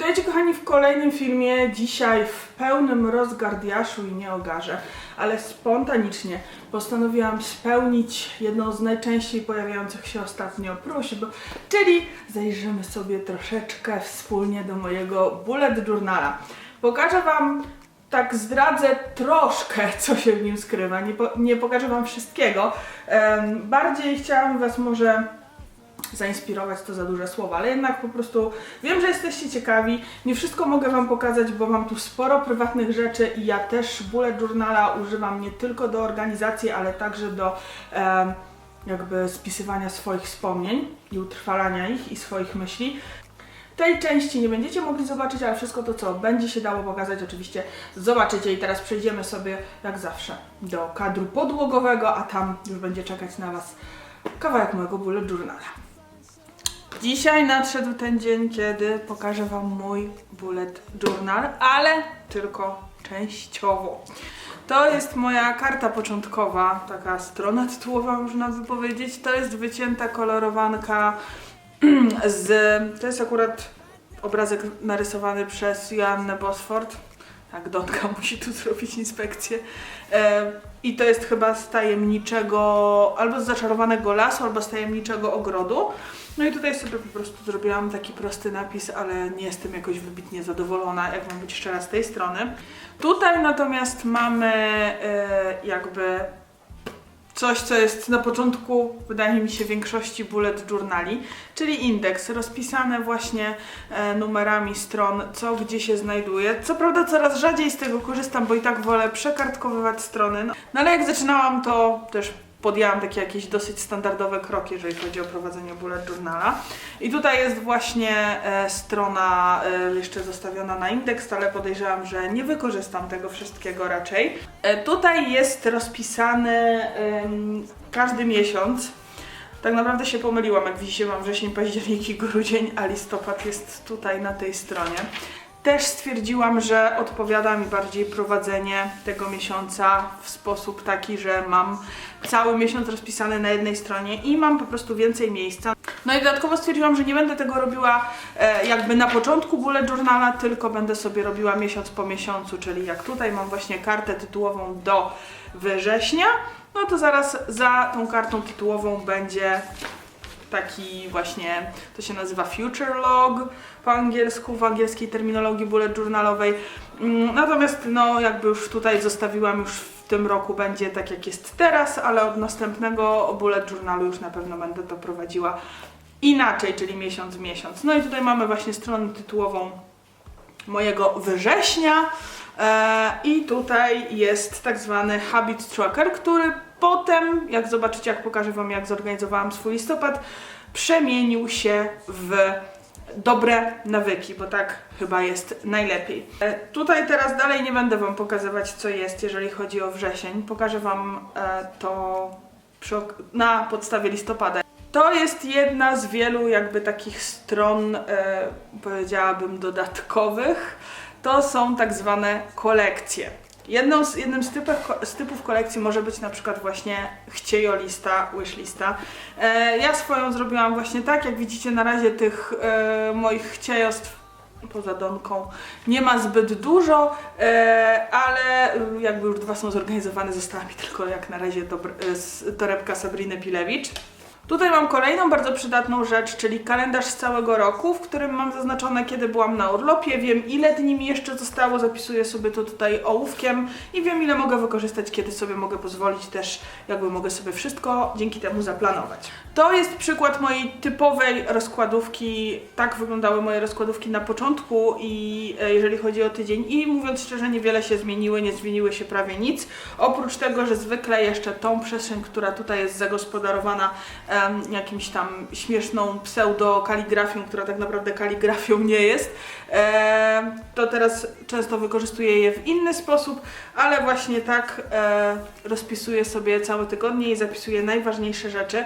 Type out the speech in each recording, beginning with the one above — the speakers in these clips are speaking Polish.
Witajcie kochani w kolejnym filmie. Dzisiaj w pełnym rozgardiaszu i nie ogarze, ale spontanicznie postanowiłam spełnić jedną z najczęściej pojawiających się ostatnio próśb, czyli zajrzymy sobie troszeczkę wspólnie do mojego bullet journala. Pokażę Wam tak zdradzę troszkę, co się w nim skrywa. Nie, po, nie pokażę Wam wszystkiego. Em, bardziej chciałam Was może zainspirować to za duże słowa, ale jednak po prostu wiem, że jesteście ciekawi. Nie wszystko mogę Wam pokazać, bo mam tu sporo prywatnych rzeczy i ja też bullet journala używam nie tylko do organizacji, ale także do em, jakby spisywania swoich wspomnień i utrwalania ich i swoich myśli. Tej części nie będziecie mogli zobaczyć, ale wszystko to, co będzie się dało pokazać, oczywiście zobaczycie. I teraz przejdziemy sobie, jak zawsze, do kadru podłogowego, a tam już będzie czekać na Was kawałek mojego bullet journala. Dzisiaj nadszedł ten dzień, kiedy pokażę Wam mój bullet journal, ale tylko częściowo. To jest moja karta początkowa, taka strona tytułowa można by powiedzieć. To jest wycięta kolorowanka z... To jest akurat obrazek narysowany przez Joannę Bosford. Tak, Donka musi tu zrobić inspekcję. E, I to jest chyba z tajemniczego, albo z zaczarowanego lasu, albo z tajemniczego ogrodu. No i tutaj sobie po prostu zrobiłam taki prosty napis, ale nie jestem jakoś wybitnie zadowolona, jak mam być szczera z tej strony. Tutaj natomiast mamy e, jakby coś, co jest na początku, wydaje mi się, większości bullet journali, czyli indeks, rozpisane właśnie e, numerami stron, co gdzie się znajduje. Co prawda coraz rzadziej z tego korzystam, bo i tak wolę przekartkowywać strony. No, no ale jak zaczynałam, to też podjęłam takie jakieś dosyć standardowe kroki, jeżeli chodzi o prowadzenie bullet journala. I tutaj jest właśnie e, strona e, jeszcze zostawiona na indeks, ale podejrzewam, że nie wykorzystam tego wszystkiego raczej. E, tutaj jest rozpisany em, każdy miesiąc. Tak naprawdę się pomyliłam, jak widzicie mam wrzesień, październik i grudzień, a listopad jest tutaj na tej stronie. Też stwierdziłam, że odpowiada mi bardziej prowadzenie tego miesiąca w sposób taki, że mam cały miesiąc rozpisany na jednej stronie i mam po prostu więcej miejsca. No i dodatkowo stwierdziłam, że nie będę tego robiła e, jakby na początku bullet journala, tylko będę sobie robiła miesiąc po miesiącu, czyli jak tutaj mam właśnie kartę tytułową do września, no to zaraz za tą kartą tytułową będzie taki właśnie, to się nazywa future log po angielsku, w angielskiej terminologii bullet journalowej. Mm, Natomiast no jakby już tutaj zostawiłam już w tym roku będzie tak jak jest teraz, ale od następnego bullet journalu już na pewno będę to prowadziła inaczej, czyli miesiąc w miesiąc. No i tutaj mamy właśnie stronę tytułową mojego września e, i tutaj jest tak zwany habit tracker, który potem, jak zobaczycie, jak pokażę Wam, jak zorganizowałam swój listopad, przemienił się w dobre nawyki, bo tak chyba jest najlepiej. E, Tutaj teraz dalej nie będę Wam pokazywać, co jest, jeżeli chodzi o wrzesień. Pokażę Wam e, to przy na podstawie listopada. To jest jedna z wielu jakby takich stron, e, powiedziałabym, dodatkowych. To są tak zwane kolekcje. Jedną z, jednym z, typów, z typów kolekcji może być na przykład właśnie chciejolista, wishlista. E, ja swoją zrobiłam właśnie tak, jak widzicie na razie tych e, moich chciejostw poza Donką nie ma zbyt dużo, e, ale jakby już dwa są zorganizowane, została mi tylko jak na razie dobr- e, torebka Sabriny Pilewicz. Tutaj mam kolejną bardzo przydatną rzecz, czyli kalendarz z całego roku, w którym mam zaznaczone, kiedy byłam na urlopie, wiem ile dni mi jeszcze zostało, zapisuję sobie to tutaj ołówkiem i wiem ile mogę wykorzystać, kiedy sobie mogę pozwolić też, jakby mogę sobie wszystko dzięki temu zaplanować. To jest przykład mojej typowej rozkładówki, tak wyglądały moje rozkładówki na początku i e, jeżeli chodzi o tydzień. I mówiąc szczerze niewiele się zmieniły, nie zmieniły się prawie nic, oprócz tego, że zwykle jeszcze tą przestrzeń, która tutaj jest zagospodarowana jakimś tam śmieszną pseudo-kaligrafią, która tak naprawdę kaligrafią nie jest, em, to teraz często wykorzystuję je w inny sposób, ale właśnie tak e, rozpisuję sobie całe tygodnie i zapisuję najważniejsze rzeczy.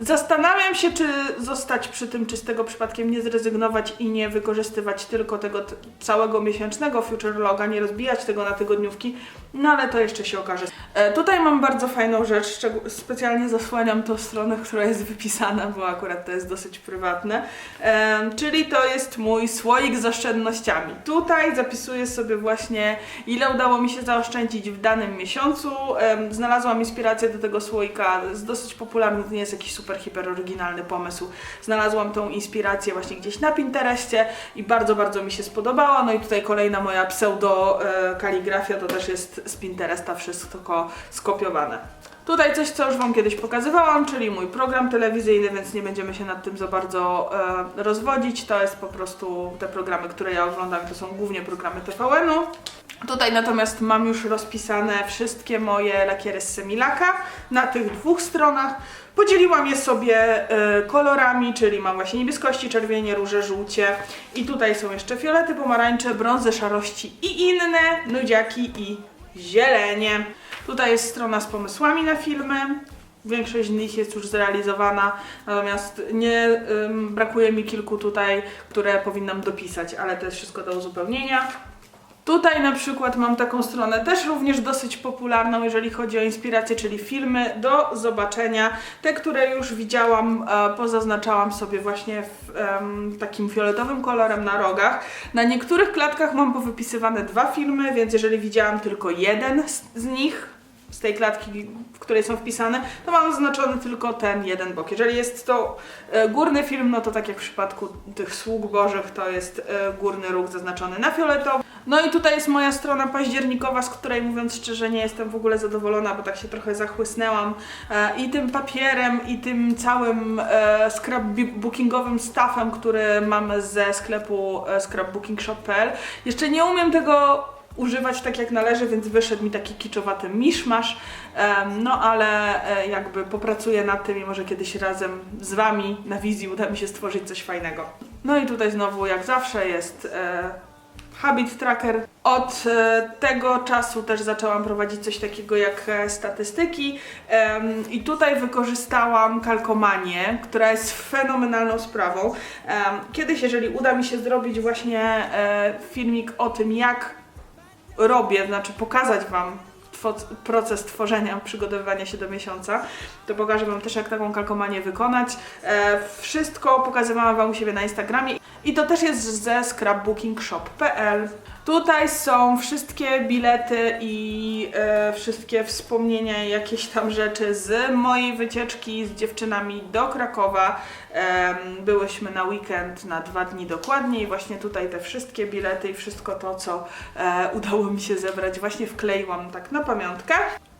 Zastanawiam się, czy zostać przy tym, czy z tego przypadkiem nie zrezygnować i nie wykorzystywać tylko tego całego miesięcznego future loga, nie rozbijać tego na tygodniówki, No ale to jeszcze się okaże. E, tutaj mam bardzo fajną rzecz, specjalnie zasłaniam tą stronę, która jest wypisana, bo akurat to jest dosyć prywatne. E, czyli to jest mój słoik z oszczędnościami. Tutaj zapisuję sobie właśnie ile udało mi się zaoszczędzić w danym miesiącu. E, znalazłam inspirację do tego słoika, jest dosyć popularny, to nie jest jakiś super, hiper oryginalny pomysł. Znalazłam tą inspirację właśnie gdzieś na Pinterestie i bardzo, bardzo mi się spodobała. No i tutaj kolejna moja pseudo e, kaligrafia, to też jest z Pinteresta wszystko skopiowane. Tutaj coś, co już Wam kiedyś pokazywałam, czyli mój program telewizyjny, więc nie będziemy się nad tym za bardzo e, rozwodzić. To jest po prostu te programy, które ja oglądam, to są głównie programy TVN-u. Tutaj natomiast mam już rozpisane wszystkie moje lakiery z Semilaka na tych dwóch stronach. Podzieliłam je sobie e, kolorami, czyli mam właśnie niebieskości, czerwienie, róże, żółcie i tutaj są jeszcze fiolety, pomarańcze, brązy, szarości i inne, nudziaki i zielenie. Tutaj jest strona z pomysłami na filmy. Większość z nich jest już zrealizowana, natomiast nie ym, brakuje mi kilku tutaj, które powinnam dopisać, ale to jest wszystko do uzupełnienia. Tutaj na przykład mam taką stronę też również dosyć popularną, jeżeli chodzi o inspiracje, czyli filmy do zobaczenia. Te, które już widziałam, e, pozaznaczałam sobie właśnie w, takim fioletowym kolorem na rogach. Na niektórych klatkach mam powypisywane dwa filmy, więc jeżeli widziałam tylko jeden z, z nich, z tej klatki, w której są wpisane, to mam zaznaczony tylko ten jeden bok. Jeżeli jest to e, górny film, no to tak jak w przypadku tych sług bożych, to jest e, górny róg zaznaczony na fioletowo. No i tutaj jest moja strona październikowa, z której mówiąc szczerze nie jestem w ogóle zadowolona, bo tak się trochę zachłysnęłam e, i tym papierem, i tym całym e, scrapbookingowym staffem, który mamy ze sklepu e, scrapbookingshop.pl. Jeszcze nie umiem tego używać tak jak należy, więc wyszedł mi taki kiczowaty miszmasz, no ale e, jakby popracuję nad tym i może kiedyś razem z Wami na wizji uda mi się stworzyć coś fajnego. No i tutaj znowu jak zawsze jest e, Habit Tracker. Od e, tego czasu też zaczęłam prowadzić coś takiego jak e, statystyki i tutaj wykorzystałam kalkomanię, która jest fenomenalną sprawą. Kiedyś, jeżeli uda mi się zrobić właśnie e, filmik o tym, jak robię, znaczy pokazać Wam proces tworzenia, przygotowywania się do miesiąca, to pokażę Wam też, jak taką kalkomanię wykonać. Wszystko pokazywałam Wam u siebie na Instagramie i to też jest ze scrapbookingshop.pl. Tutaj są wszystkie bilety i e, wszystkie wspomnienia, jakieś tam rzeczy z mojej wycieczki z dziewczynami do Krakowa. Em, byłyśmy na weekend na dwa dni dokładnie i właśnie tutaj te wszystkie bilety i wszystko to, co e, udało mi się zebrać, właśnie wkleiłam tak na pamiątkę.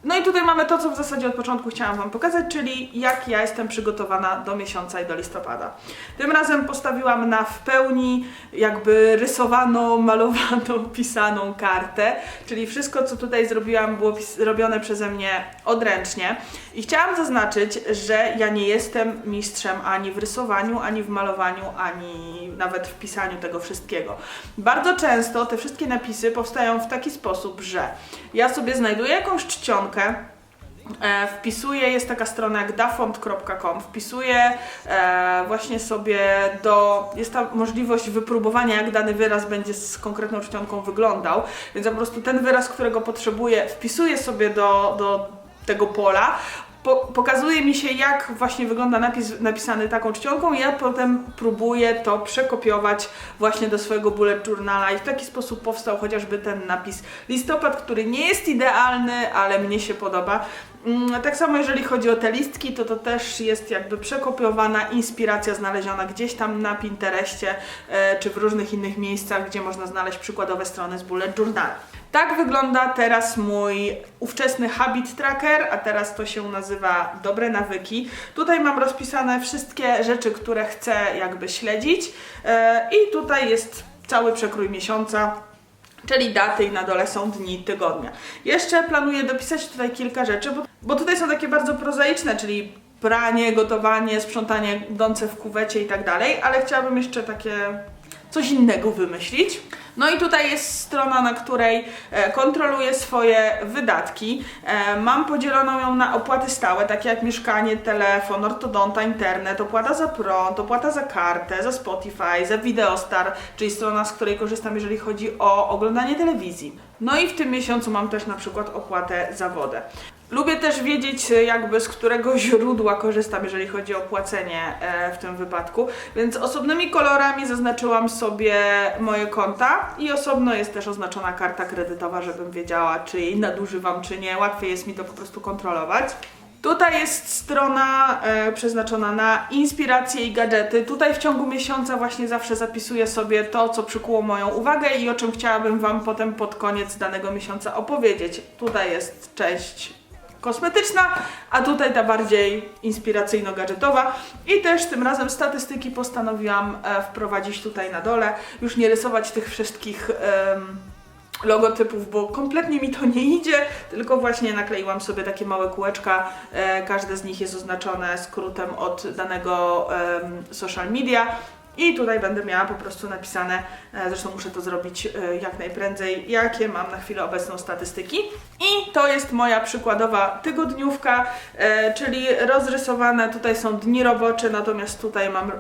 No i tutaj mamy to, co w zasadzie od początku chciałam Wam pokazać, czyli jak ja jestem przygotowana do miesiąca i do listopada. Tym razem postawiłam na w pełni jakby rysowaną, malowaną, pisaną kartę, czyli wszystko, co tutaj zrobiłam, było robione przeze mnie odręcznie. I chciałam zaznaczyć, że ja nie jestem mistrzem ani w rysowaniu, ani w malowaniu, ani nawet w pisaniu tego wszystkiego. Bardzo często te wszystkie napisy powstają w taki sposób, że ja sobie znajduję jakąś czcionkę, E, wpisuję, jest taka strona jak dafont.com, wpisuję e, właśnie sobie do, jest tam możliwość wypróbowania jak dany wyraz będzie z konkretną czcionką wyglądał, więc ja po prostu ten wyraz, którego potrzebuję, wpisuję sobie do, do tego pola, po, pokazuje mi się jak właśnie wygląda napis napisany taką czcionką i ja potem próbuję to przekopiować właśnie do swojego bullet journala i w taki sposób powstał chociażby ten napis listopad, który nie jest idealny, ale mnie się podoba. Mm, Tak samo jeżeli chodzi o te listki, to to też jest jakby przekopiowana inspiracja znaleziona gdzieś tam na Pinterestie e, czy w różnych innych miejscach, gdzie można znaleźć przykładowe strony z bullet journal. Tak wygląda teraz mój ówczesny habit tracker, a teraz to się nazywa dobre nawyki. Tutaj mam rozpisane wszystkie rzeczy, które chcę jakby śledzić e, i tutaj jest cały przekrój miesiąca, czyli daty i na dole są dni tygodnia. Jeszcze planuję dopisać tutaj kilka rzeczy, bo, bo tutaj są takie bardzo prozaiczne, czyli pranie, gotowanie, sprzątanie, dące w kuwecie i tak dalej, ale chciałabym jeszcze takie coś innego wymyślić. No i tutaj jest strona, na której e, kontroluję swoje wydatki. E, mam podzieloną ją na opłaty stałe, takie jak mieszkanie, telefon, ortodonta, internet, opłata za prąd, opłata za kartę, za Spotify, za Videostar, czyli strona, z której korzystam, jeżeli chodzi o oglądanie telewizji. No i w tym miesiącu mam też na przykład opłatę za wodę. Lubię też wiedzieć, e, jakby z którego źródła korzystam, jeżeli chodzi o płacenie e, w tym wypadku. Więc osobnymi kolorami zaznaczyłam sobie moje konta i osobno jest też oznaczona karta kredytowa, żebym wiedziała, czy jej nadużywam, czy nie. Łatwiej jest mi to po prostu kontrolować. Tutaj jest strona e, przeznaczona na inspiracje i gadżety. Tutaj w ciągu miesiąca właśnie zawsze zapisuję sobie to, co przykuło moją uwagę i o czym chciałabym Wam potem pod koniec danego miesiąca opowiedzieć. Tutaj jest część kosmetyczna, a tutaj ta bardziej inspiracyjno-gadżetowa. I też tym razem statystyki postanowiłam e, wprowadzić tutaj na dole. Już nie rysować tych wszystkich logotypów, bo kompletnie mi to nie idzie, tylko właśnie nakleiłam sobie takie małe kółeczka. E, każde z nich jest oznaczone skrótem od danego social media. I tutaj będę miała po prostu napisane, e, zresztą muszę to zrobić e, jak najprędzej, jakie mam na chwilę obecną statystyki. I to jest moja przykładowa tygodniówka, e, czyli rozrysowane, tutaj są dni robocze, natomiast tutaj mam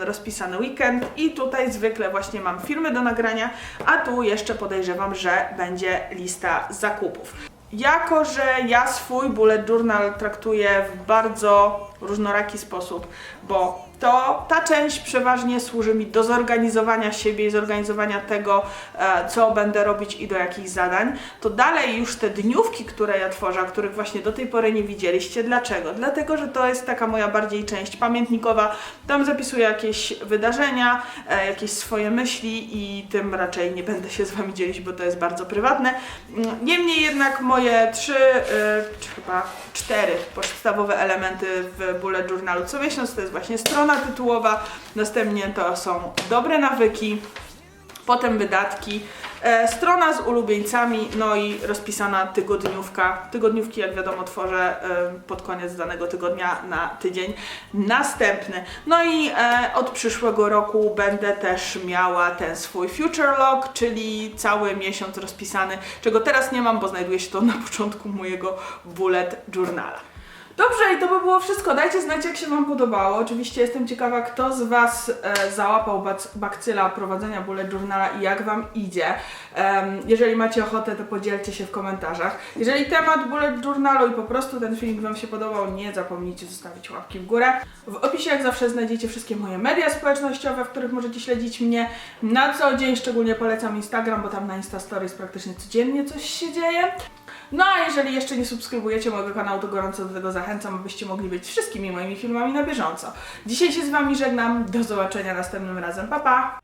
rozpisany weekend i tutaj zwykle właśnie mam filmy do nagrania, a tu jeszcze podejrzewam, że będzie lista zakupów. Jako, że ja swój bullet journal traktuję w bardzo różnoraki sposób, bo to ta część przeważnie służy mi do zorganizowania siebie i zorganizowania tego, e, co będę robić i do jakich zadań, to dalej już te dniówki, które ja tworzę, których właśnie do tej pory nie widzieliście. Dlaczego? Dlatego, że to jest taka moja bardziej część pamiętnikowa. Tam zapisuję jakieś wydarzenia, e, jakieś swoje myśli i tym raczej nie będę się z Wami dzielić, bo to jest bardzo prywatne. Mm, Niemniej jednak moje trzy, e, czy chyba cztery podstawowe elementy w bullet journalu co miesiąc to jest właśnie strona tytułowa, następnie to są dobre nawyki, potem wydatki, e, strona z ulubieńcami, no i rozpisana tygodniówka. Tygodniówki, jak wiadomo, tworzę e, pod koniec danego tygodnia na tydzień następny. No i e, od przyszłego roku będę też miała ten swój future log, czyli cały miesiąc rozpisany, czego teraz nie mam, bo znajduje się to na początku mojego bullet journala. Dobrze, i to by było wszystko. Dajcie znać, jak się Wam podobało. Oczywiście jestem ciekawa, kto z Was e, załapał bakcyla prowadzenia bullet journala i jak Wam idzie. Jeżeli macie ochotę, to podzielcie się w komentarzach. Jeżeli temat bullet journalu i po prostu ten filmik Wam się podobał, nie zapomnijcie zostawić łapki w górę. W opisie, jak zawsze, znajdziecie wszystkie moje media społecznościowe, w których możecie śledzić mnie na co dzień. Szczególnie polecam Instagram, bo tam na Insta Stories praktycznie codziennie coś się dzieje. No a jeżeli jeszcze nie subskrybujecie mojego kanału, to gorąco do tego zachęcam, abyście mogli być wszystkimi moimi filmami na bieżąco. Dzisiaj się z Wami żegnam, do zobaczenia następnym razem, pa pa!